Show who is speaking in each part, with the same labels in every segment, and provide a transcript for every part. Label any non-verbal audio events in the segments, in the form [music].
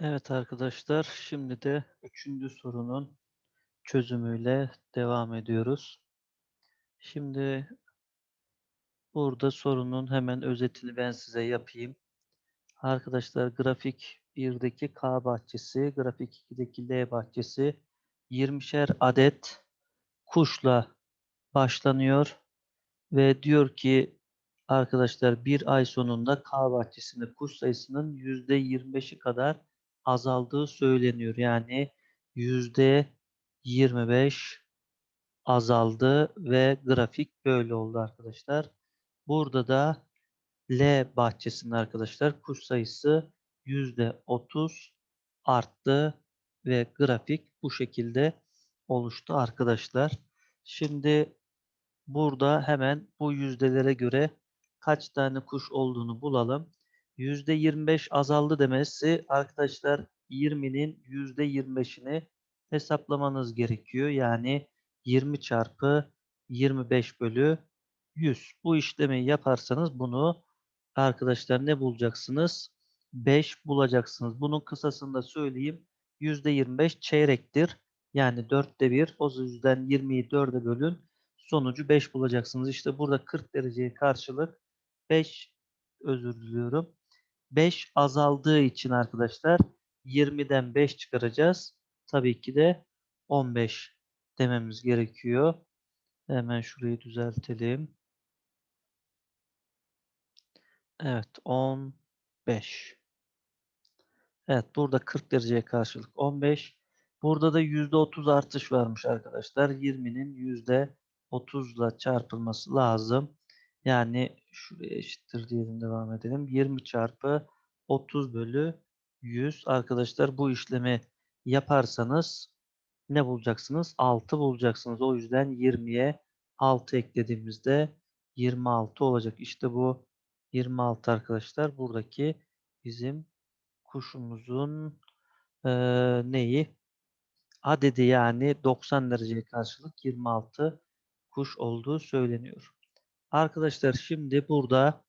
Speaker 1: Evet arkadaşlar, şimdi de üçüncü sorunun çözümüyle devam ediyoruz. Şimdi burada sorunun hemen özetini ben size yapayım. Arkadaşlar grafik 1'deki K bahçesi, grafik 2'deki L bahçesi 20'şer adet kuşla başlanıyor ve diyor ki arkadaşlar bir ay sonunda K bahçesinde kuş sayısının %25'i kadar azaldığı söyleniyor. Yani %25 azaldı ve grafik böyle oldu arkadaşlar. Burada da L bahçesinde arkadaşlar kuş sayısı %30 arttı ve grafik bu şekilde oluştu arkadaşlar. Şimdi burada hemen bu yüzdelere göre kaç tane kuş olduğunu bulalım. %25 azaldı demesi arkadaşlar 20'nin %25'ini hesaplamanız gerekiyor. Yani 20 çarpı 25 bölü 100. Bu işlemi yaparsanız bunu arkadaşlar ne bulacaksınız? 5 bulacaksınız. Bunun kısasını da söyleyeyim. %25 çeyrektir. Yani dörtte bir. O yüzden 20'yi 4'e bölün. Sonucu 5 bulacaksınız. İşte burada 40 dereceye karşılık 5 özür diliyorum. 5 azaldığı için arkadaşlar 20'den 5 çıkaracağız. Tabii ki de 15 dememiz gerekiyor. Hemen şurayı düzeltelim. Evet 15. Evet burada 40 dereceye karşılık 15. Burada da %30 artış varmış arkadaşlar. 20'nin %30 ile çarpılması lazım. Yani şuraya eşittir diyelim devam edelim. 20 çarpı 30 bölü 100. Arkadaşlar bu işlemi yaparsanız ne bulacaksınız? 6 bulacaksınız. O yüzden 20'ye 6 eklediğimizde 26 olacak. İşte bu 26 arkadaşlar. Buradaki bizim kuşumuzun e, neyi? Adedi yani 90 dereceye karşılık 26 kuş olduğu söyleniyor. Arkadaşlar şimdi burada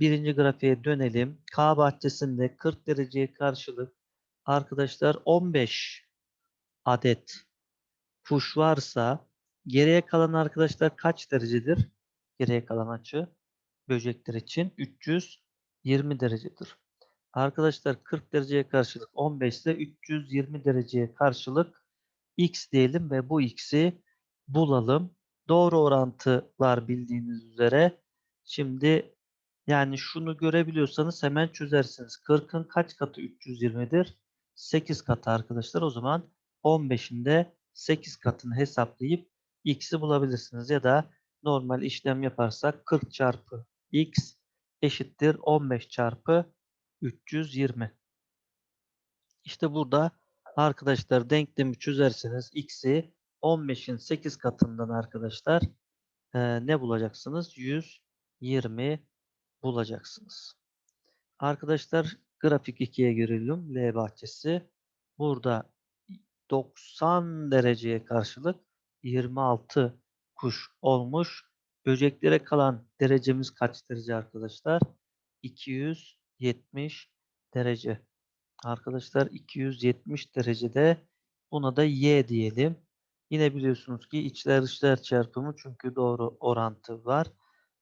Speaker 1: birinci grafiğe dönelim. K bahçesinde 40 dereceye karşılık arkadaşlar 15 adet kuş varsa geriye kalan arkadaşlar kaç derecedir? Geriye kalan açı böcekler için 320 derecedir. Arkadaşlar 40 dereceye karşılık 15 ise 320 dereceye karşılık x diyelim ve bu x'i bulalım. Doğru orantı var bildiğiniz üzere. Şimdi yani şunu görebiliyorsanız hemen çözersiniz. 40'ın kaç katı 320'dir? 8 katı arkadaşlar. O zaman 15'in de 8 katını hesaplayıp x'i bulabilirsiniz. Ya da normal işlem yaparsak 40 çarpı x eşittir 15 çarpı 320. İşte burada arkadaşlar denklemi çözerseniz x'i 15'in 8 katından arkadaşlar e, ne bulacaksınız? 120 bulacaksınız. Arkadaşlar grafik 2'ye görelim. L bahçesi. Burada 90 dereceye karşılık 26 kuş olmuş. Böceklere kalan derecemiz kaç derece arkadaşlar? 270 derece. Arkadaşlar 270 derecede buna da y diyelim. Yine biliyorsunuz ki içler dışlar çarpımı çünkü doğru orantı var.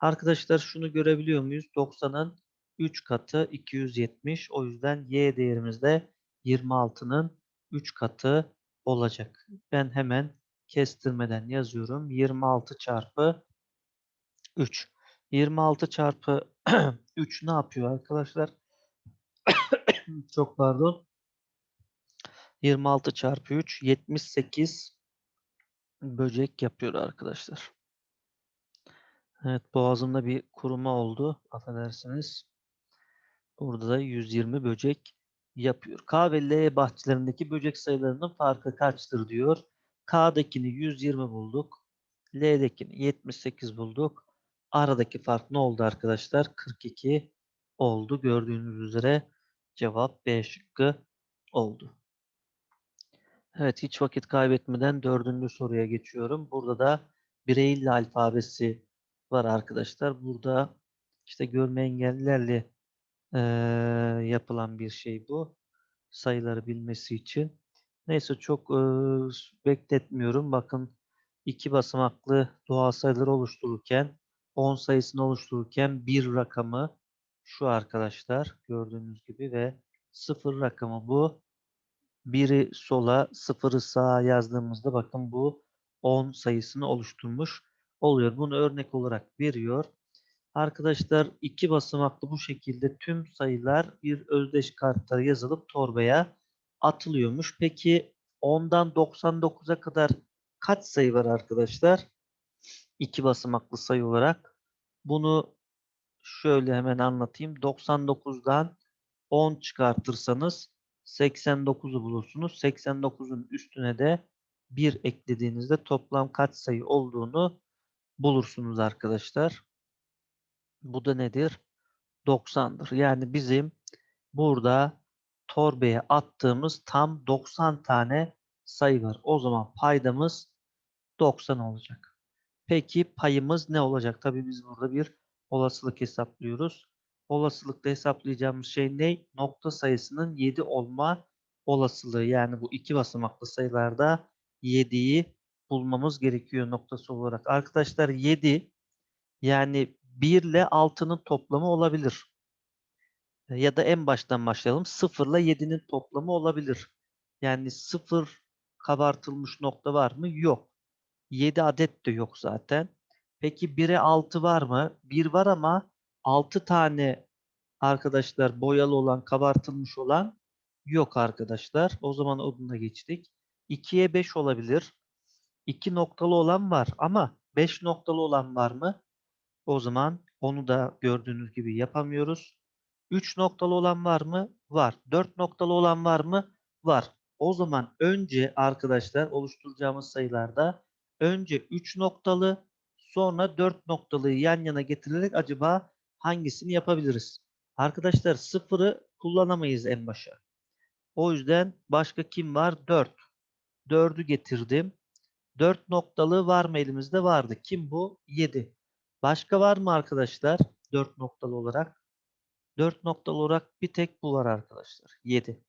Speaker 1: Arkadaşlar şunu görebiliyor muyuz? 90'ın 3 katı 270. O yüzden y değerimiz de 26'nın 3 katı olacak. Ben hemen kestirmeden yazıyorum. 26 çarpı 3. 26 çarpı [clears throat] 3 ne yapıyor arkadaşlar? [clears throat] Çok pardon. 26 çarpı 3 78 böcek yapıyor arkadaşlar. Evet boğazımda bir kuruma oldu. Affedersiniz. Burada da 120 böcek yapıyor. K ve L bahçelerindeki böcek sayılarının farkı kaçtır diyor. K'dakini 120 bulduk. L'dekini 78 bulduk. Aradaki fark ne oldu arkadaşlar? 42 oldu. Gördüğünüz üzere cevap B şıkkı oldu. Evet hiç vakit kaybetmeden dördüncü soruya geçiyorum. Burada da Braille alfabesi var arkadaşlar. Burada işte görme engellilerle e, yapılan bir şey bu. sayıları bilmesi için. Neyse çok e, bekletmiyorum. Bakın iki basamaklı doğal sayıları oluştururken 10 sayısını oluştururken bir rakamı şu arkadaşlar gördüğünüz gibi ve sıfır rakamı bu. Biri sola, sıfırı sağa yazdığımızda bakın bu 10 sayısını oluşturmuş oluyor. Bunu örnek olarak veriyor. Arkadaşlar iki basamaklı bu şekilde tüm sayılar bir özdeş kartlara yazılıp torbaya atılıyormuş. Peki 10'dan 99'a kadar kaç sayı var arkadaşlar? İki basamaklı sayı olarak. Bunu şöyle hemen anlatayım. 99'dan 10 çıkartırsanız 89'u bulursunuz. 89'un üstüne de 1 eklediğinizde toplam kaç sayı olduğunu bulursunuz arkadaşlar. Bu da nedir? 90'dır. Yani bizim burada torbaya attığımız tam 90 tane sayı var. O zaman paydamız 90 olacak. Peki payımız ne olacak? Tabii biz burada bir olasılık hesaplıyoruz. Olasılıkta hesaplayacağımız şey ne? Nokta sayısının 7 olma olasılığı. Yani bu iki basamaklı sayılarda 7'yi bulmamız gerekiyor noktası olarak. Arkadaşlar 7 yani 1 ile 6'nın toplamı olabilir. Ya da en baştan başlayalım. 0 ile 7'nin toplamı olabilir. Yani 0 kabartılmış nokta var mı? Yok. 7 adet de yok zaten. Peki 1'e 6 var mı? 1 var ama 6 tane arkadaşlar boyalı olan, kabartılmış olan yok arkadaşlar. O zaman oduna geçtik. 2'ye 5 olabilir. 2 noktalı olan var ama 5 noktalı olan var mı? O zaman onu da gördüğünüz gibi yapamıyoruz. 3 noktalı olan var mı? Var. 4 noktalı olan var mı? Var. O zaman önce arkadaşlar oluşturacağımız sayılarda önce 3 noktalı sonra 4 noktalıyı yan yana getirerek acaba hangisini yapabiliriz? Arkadaşlar sıfırı kullanamayız en başa. O yüzden başka kim var? 4. 4'ü getirdim. 4 noktalı var mı elimizde? Vardı. Kim bu? 7. Başka var mı arkadaşlar? 4 noktalı olarak. 4 noktalı olarak bir tek bu var arkadaşlar. 7.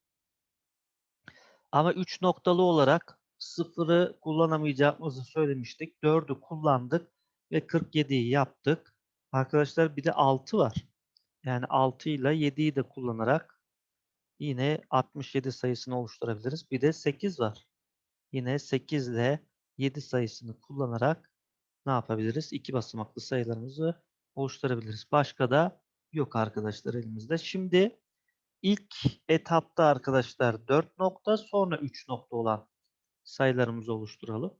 Speaker 1: Ama 3 noktalı olarak 0'ı kullanamayacağımızı söylemiştik. 4'ü kullandık ve 47'yi yaptık. Arkadaşlar bir de 6 var. Yani 6 ile 7'yi de kullanarak yine 67 sayısını oluşturabiliriz. Bir de 8 var. Yine 8 ile 7 sayısını kullanarak ne yapabiliriz? İki basamaklı sayılarımızı oluşturabiliriz. Başka da yok arkadaşlar elimizde. Şimdi ilk etapta arkadaşlar 4 nokta sonra 3 nokta olan sayılarımızı oluşturalım.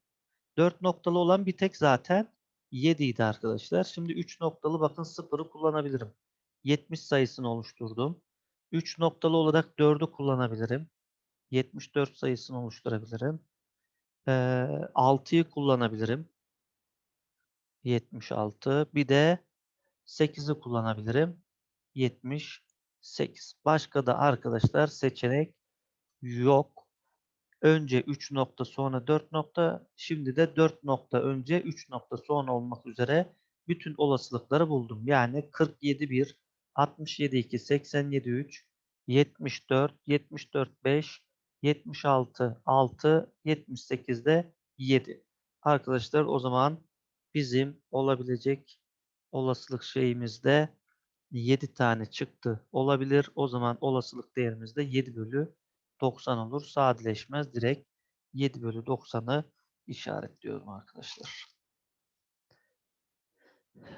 Speaker 1: 4 noktalı olan bir tek zaten 7 idi arkadaşlar. Şimdi 3 noktalı bakın 0'ı kullanabilirim. 70 sayısını oluşturdum. 3 noktalı olarak 4'ü kullanabilirim. 74 sayısını oluşturabilirim. Ee, 6'yı kullanabilirim. 76. Bir de 8'i kullanabilirim. 78. Başka da arkadaşlar seçenek yok. Önce 3 nokta sonra 4 nokta. Şimdi de 4 nokta önce 3 nokta sonra olmak üzere bütün olasılıkları buldum. Yani 47 1, 67 2, 87 3, 74, 74 5, 76 6, 78 de 7. Arkadaşlar o zaman bizim olabilecek olasılık şeyimizde 7 tane çıktı olabilir. O zaman olasılık değerimiz de 7 bölü 90 olur. Sadeleşmez. Direkt 7 bölü 90'ı işaretliyorum arkadaşlar.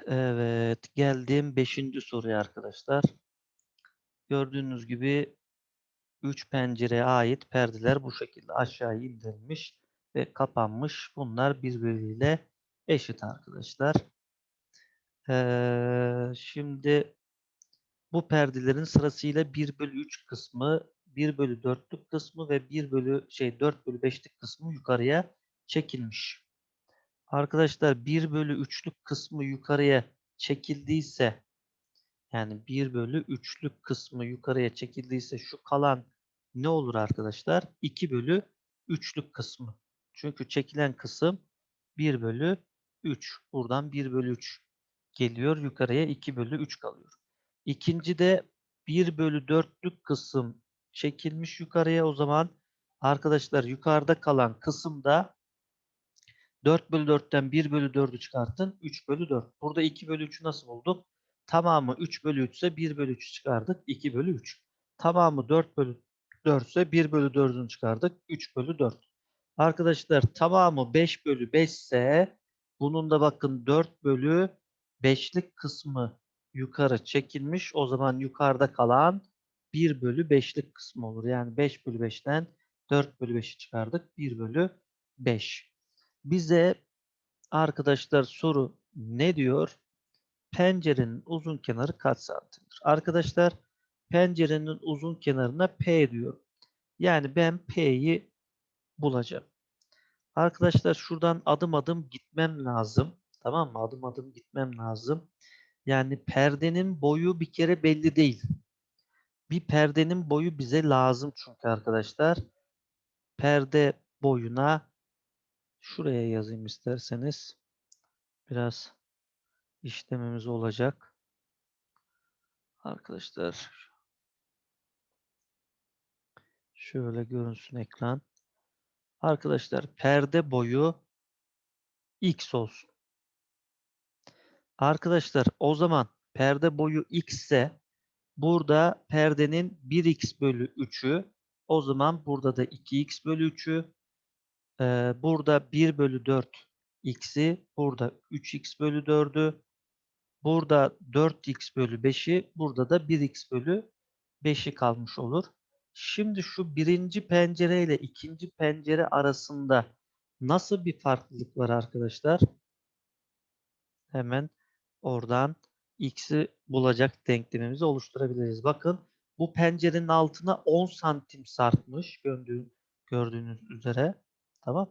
Speaker 1: Evet. Geldim 5. soruya arkadaşlar. Gördüğünüz gibi 3 pencereye ait perdeler bu şekilde aşağı indirilmiş ve kapanmış. Bunlar birbiriyle eşit arkadaşlar. Ee, şimdi bu perdelerin sırasıyla 1 bölü 3 kısmı, 1 bölü 4'lük kısmı ve 1 bölü şey 4 bölü 5'lik kısmı yukarıya çekilmiş. Arkadaşlar 1 bölü 3'lük kısmı yukarıya çekildiyse yani 1 bölü 3'lük kısmı yukarıya çekildiyse şu kalan ne olur arkadaşlar? 2 bölü 3'lük kısmı. Çünkü çekilen kısım 1 bölü 3. Buradan 1 bölü 3 geliyor. Yukarıya 2 bölü 3 kalıyor. İkinci de 1 bölü 4'lük kısım çekilmiş yukarıya. O zaman arkadaşlar yukarıda kalan kısımda 4 bölü 4'ten 1 bölü 4'ü çıkartın. 3 bölü 4. Burada 2 bölü 3'ü nasıl bulduk? Tamamı 3 bölü 3 ise 1 bölü 3'ü çıkardık. 2 bölü 3. Tamamı 4 bölü 4 ise 1 bölü 4'ünü çıkardık. 3 bölü 4. Arkadaşlar tamamı 5 bölü 5 ise bunun da bakın 4 bölü 5'lik kısmı yukarı çekilmiş. O zaman yukarıda kalan 1 bölü 5'lik kısmı olur. Yani 5 bölü 5'ten 4 bölü 5'i çıkardık. 1 bölü 5. Bize arkadaşlar soru ne diyor? Pencerenin uzun kenarı kaç santimdir? Arkadaşlar pencerenin uzun kenarına P diyor. Yani ben P'yi bulacağım. Arkadaşlar şuradan adım adım gitmem lazım. Tamam mı? Adım adım gitmem lazım. Yani perdenin boyu bir kere belli değil. Bir perdenin boyu bize lazım çünkü arkadaşlar. Perde boyuna şuraya yazayım isterseniz. Biraz işlememiz olacak. Arkadaşlar şöyle görünsün ekran. Arkadaşlar perde boyu x olsun. Arkadaşlar o zaman perde boyu x ise burada perdenin 1x bölü 3'ü o zaman burada da 2x bölü 3'ü ee, burada 1 bölü 4 x'i burada 3x bölü 4'ü burada 4x bölü 5'i burada da 1x bölü 5'i kalmış olur. Şimdi şu birinci pencere ile ikinci pencere arasında nasıl bir farklılık var arkadaşlar? Hemen oradan x'i bulacak denklemimizi oluşturabiliriz. Bakın bu pencerenin altına 10 santim sarkmış gördüğünüz, üzere. Tamam.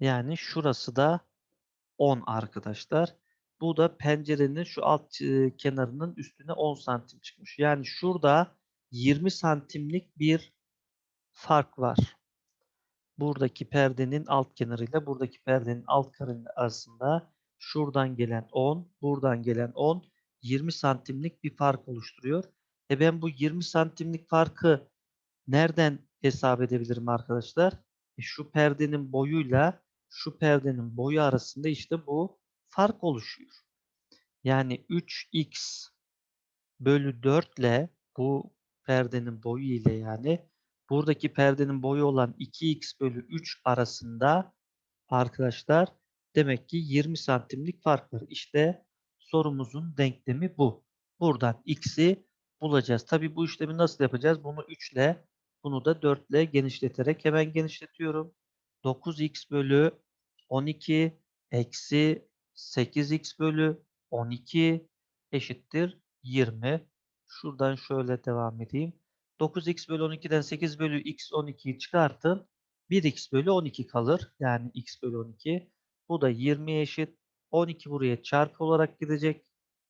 Speaker 1: Yani şurası da 10 arkadaşlar. Bu da pencerenin şu alt e, kenarının üstüne 10 santim çıkmış. Yani şurada 20 santimlik bir fark var. Buradaki perdenin alt kenarıyla buradaki perdenin alt kenarı arasında şuradan gelen 10, buradan gelen 10, 20 santimlik bir fark oluşturuyor. E ben bu 20 santimlik farkı nereden hesap edebilirim arkadaşlar? E şu perdenin boyuyla şu perdenin boyu arasında işte bu fark oluşuyor. Yani 3x bölü 4 ile bu perdenin boyu ile yani buradaki perdenin boyu olan 2x bölü 3 arasında arkadaşlar demek ki 20 santimlik fark var. İşte sorumuzun denklemi bu. Buradan x'i bulacağız. Tabi bu işlemi nasıl yapacağız? Bunu 3 ile bunu da 4 ile genişleterek hemen genişletiyorum. 9x bölü 12 eksi 8x bölü 12 eşittir 20. Şuradan şöyle devam edeyim. 9x bölü 12'den 8 bölü x 12'yi çıkartın. 1x bölü 12 kalır. Yani x bölü 12. Bu da 20 eşit. 12 buraya çarpı olarak gidecek.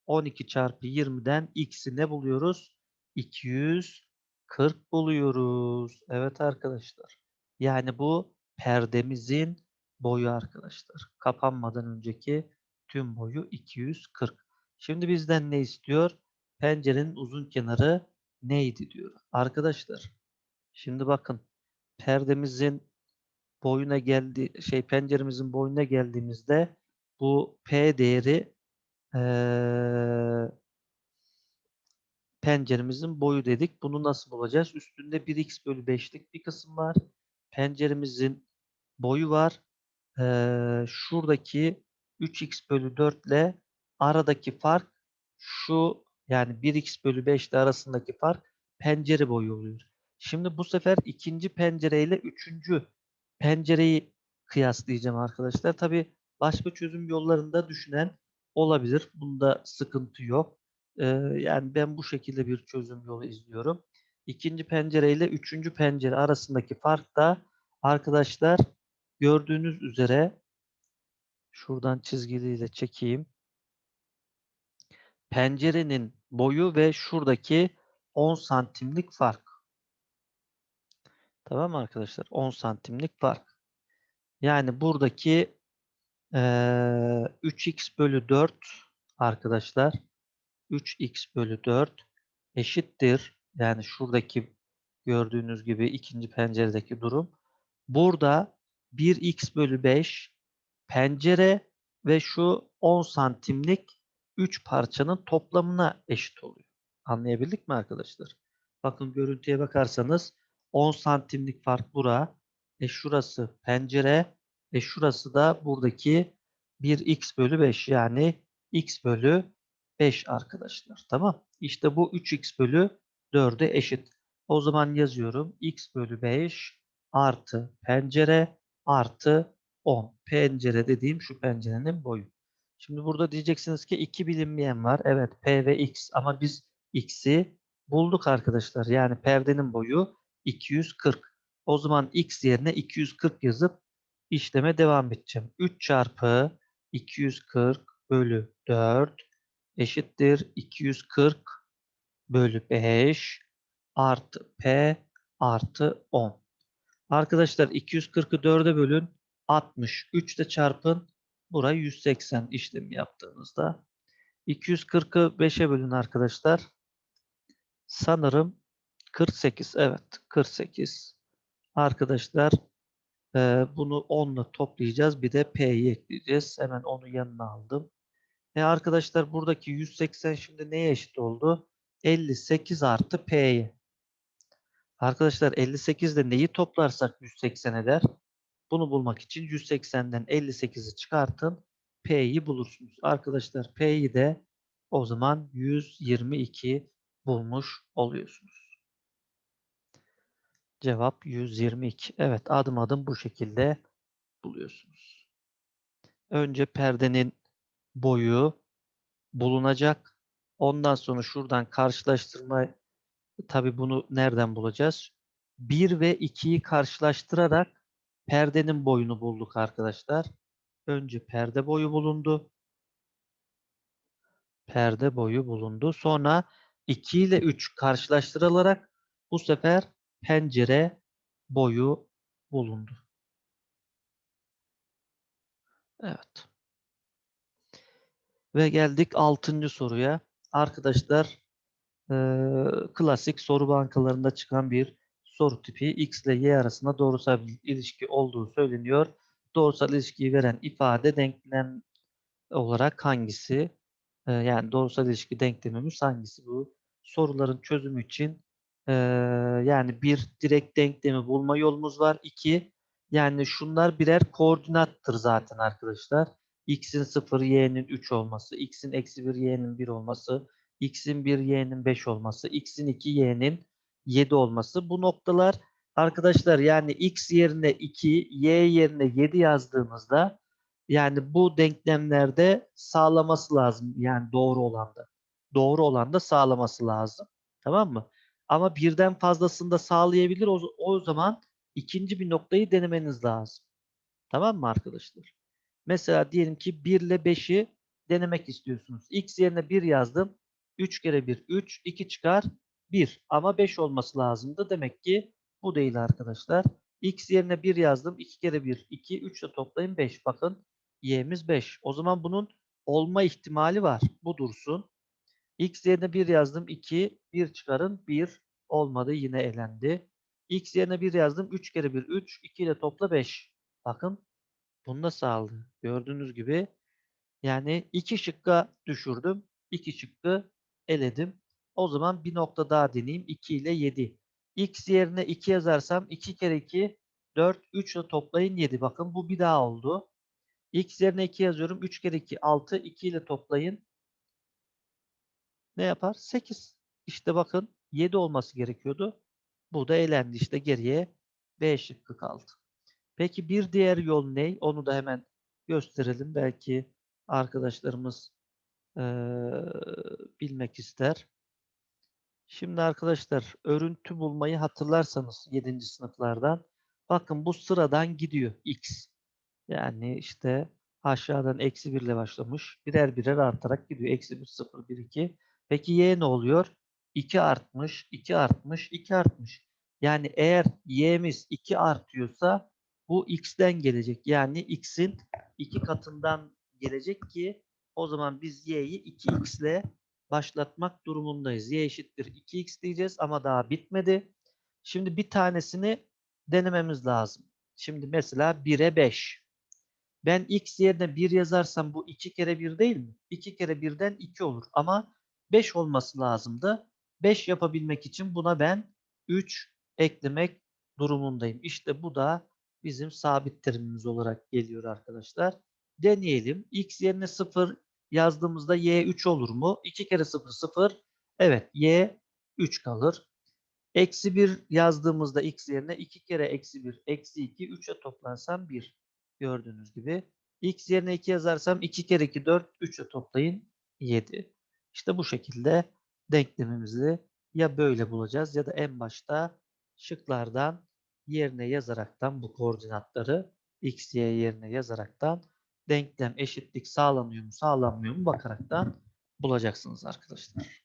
Speaker 1: 12 çarpı 20'den x'i ne buluyoruz? 240 buluyoruz. Evet arkadaşlar. Yani bu perdemizin boyu arkadaşlar. Kapanmadan önceki tüm boyu 240. Şimdi bizden ne istiyor? Pencerenin uzun kenarı neydi diyor. Arkadaşlar şimdi bakın perdemizin boyuna geldi şey penceremizin boyuna geldiğimizde bu P değeri ee, penceremizin boyu dedik. Bunu nasıl bulacağız? Üstünde 1x bölü 5'lik bir kısım var. Penceremizin boyu var. Ee, şuradaki 3x bölü 4 ile aradaki fark şu yani 1x bölü 5 ile arasındaki fark pencere boyu oluyor. Şimdi bu sefer ikinci pencere ile üçüncü pencereyi kıyaslayacağım arkadaşlar. Tabi başka çözüm yollarında düşünen olabilir. Bunda sıkıntı yok. Ee, yani ben bu şekilde bir çözüm yolu izliyorum. İkinci pencere ile üçüncü pencere arasındaki fark da arkadaşlar gördüğünüz üzere şuradan çizgiliyle çekeyim. Pencerenin boyu ve şuradaki 10 santimlik fark. Tamam mı arkadaşlar? 10 santimlik fark. Yani buradaki ee, 3x bölü 4 arkadaşlar 3x bölü 4 eşittir. Yani şuradaki gördüğünüz gibi ikinci penceredeki durum. Burada 1x bölü 5 pencere ve şu 10 santimlik 3 parçanın toplamına eşit oluyor. Anlayabildik mi arkadaşlar? Bakın görüntüye bakarsanız 10 santimlik fark bura. E şurası pencere. E şurası da buradaki 1x bölü 5 yani x bölü 5 arkadaşlar. Tamam. İşte bu 3x bölü 4'e eşit. O zaman yazıyorum. x bölü 5 artı pencere artı 10. Pencere dediğim şu pencerenin boyu. Şimdi burada diyeceksiniz ki iki bilinmeyen var. Evet P ve X ama biz X'i bulduk arkadaşlar. Yani perdenin boyu 240. O zaman X yerine 240 yazıp işleme devam edeceğim. 3 çarpı 240 bölü 4 eşittir 240 bölü 5 artı P artı 10. Arkadaşlar 240'ı 4'e bölün 60. 3 de çarpın burayı 180 işlemi yaptığınızda 240'ı 5'e bölün arkadaşlar. Sanırım 48. Evet 48. Arkadaşlar e, bunu 10 ile toplayacağız. Bir de P'yi ekleyeceğiz. Hemen onu yanına aldım. E arkadaşlar buradaki 180 şimdi neye eşit oldu? 58 artı P'ye. Arkadaşlar 58 ile neyi toplarsak 180 eder? Bunu bulmak için 180'den 58'i çıkartın. P'yi bulursunuz. Arkadaşlar P'yi de o zaman 122 bulmuş oluyorsunuz. Cevap 122. Evet adım adım bu şekilde buluyorsunuz. Önce perdenin boyu bulunacak. Ondan sonra şuradan karşılaştırma tabi bunu nereden bulacağız? 1 ve 2'yi karşılaştırarak perdenin boyunu bulduk arkadaşlar. Önce perde boyu bulundu. Perde boyu bulundu. Sonra 2 ile 3 karşılaştırılarak bu sefer pencere boyu bulundu. Evet. Ve geldik 6. soruya. Arkadaşlar e, klasik soru bankalarında çıkan bir soru tipi x ile y arasında doğrusal bir ilişki olduğu söyleniyor. Doğrusal ilişkiyi veren ifade denklem olarak hangisi? E, yani doğrusal ilişki denklemimiz hangisi bu? Soruların çözümü için e, yani bir direkt denklemi bulma yolumuz var. İki yani şunlar birer koordinattır zaten arkadaşlar. x'in 0, y'nin 3 olması, x'in eksi 1, y'nin 1 olması, x'in 1, y'nin 5 olması, x'in 2, y'nin 7 olması. Bu noktalar arkadaşlar yani x yerine 2, y yerine 7 yazdığımızda yani bu denklemlerde sağlaması lazım. Yani doğru olanda. Doğru olanda sağlaması lazım. Tamam mı? Ama birden fazlasını da sağlayabilir. O, o zaman ikinci bir noktayı denemeniz lazım. Tamam mı arkadaşlar? Mesela diyelim ki 1 ile 5'i denemek istiyorsunuz. X yerine 1 yazdım. 3 kere 1 3, 2 çıkar 1 ama 5 olması lazımdı. Demek ki bu değil arkadaşlar. X yerine 1 yazdım. 2 kere 1 2, 3 ile toplayın 5. Bakın y'miz 5. O zaman bunun olma ihtimali var. Bu dursun. X yerine 1 yazdım. 2, 1 çıkarın. 1 olmadı. Yine elendi. X yerine 1 yazdım. 3 kere 1 3, 2 ile topla 5. Bakın bunu da sağladı. Gördüğünüz gibi yani 2 şıkka düşürdüm. 2 şıkkı eledim. O zaman bir nokta daha deneyeyim. 2 ile 7. X yerine 2 yazarsam 2 kere 2 4, 3 ile toplayın 7. Bakın bu bir daha oldu. X yerine 2 yazıyorum. 3 kere 2 6. 2 ile toplayın. Ne yapar? 8. İşte bakın 7 olması gerekiyordu. Bu da elendi. İşte geriye B şıkkı kaldı. Peki bir diğer yol ne? Onu da hemen gösterelim. Belki arkadaşlarımız ee, bilmek ister. Şimdi arkadaşlar örüntü bulmayı hatırlarsanız 7. sınıflardan bakın bu sıradan gidiyor x. Yani işte aşağıdan eksi 1 ile başlamış. Birer birer artarak gidiyor. Eksi 1, 0, 1, 2. Peki y ne oluyor? 2 artmış, 2 artmış, 2 artmış. Yani eğer y'miz 2 artıyorsa bu x'ten gelecek. Yani x'in 2 katından gelecek ki O zaman biz y'yi 2x ile başlatmak durumundayız. y eşittir 2x diyeceğiz ama daha bitmedi. Şimdi bir tanesini denememiz lazım. Şimdi mesela 1'e 5. Ben x yerine 1 yazarsam bu 2 kere 1 değil mi? 2 kere 1'den 2 olur. Ama 5 olması lazımdı. 5 yapabilmek için buna ben 3 eklemek durumundayım. İşte bu da bizim sabit terimimiz olarak geliyor arkadaşlar. Deneyelim. x yerine 0 yazdığımızda y 3 olur mu? 2 kere 0 0. Evet y 3 kalır. Eksi 1 yazdığımızda x yerine 2 kere eksi 1 eksi 2 3'e toplansam 1. Gördüğünüz gibi. x yerine 2 yazarsam 2 kere 2 4 3'e toplayın 7. İşte bu şekilde denklemimizi ya böyle bulacağız ya da en başta şıklardan yerine yazaraktan bu koordinatları x, y yerine yazaraktan denklem eşitlik sağlanıyor mu sağlanmıyor mu bakaraktan bulacaksınız arkadaşlar.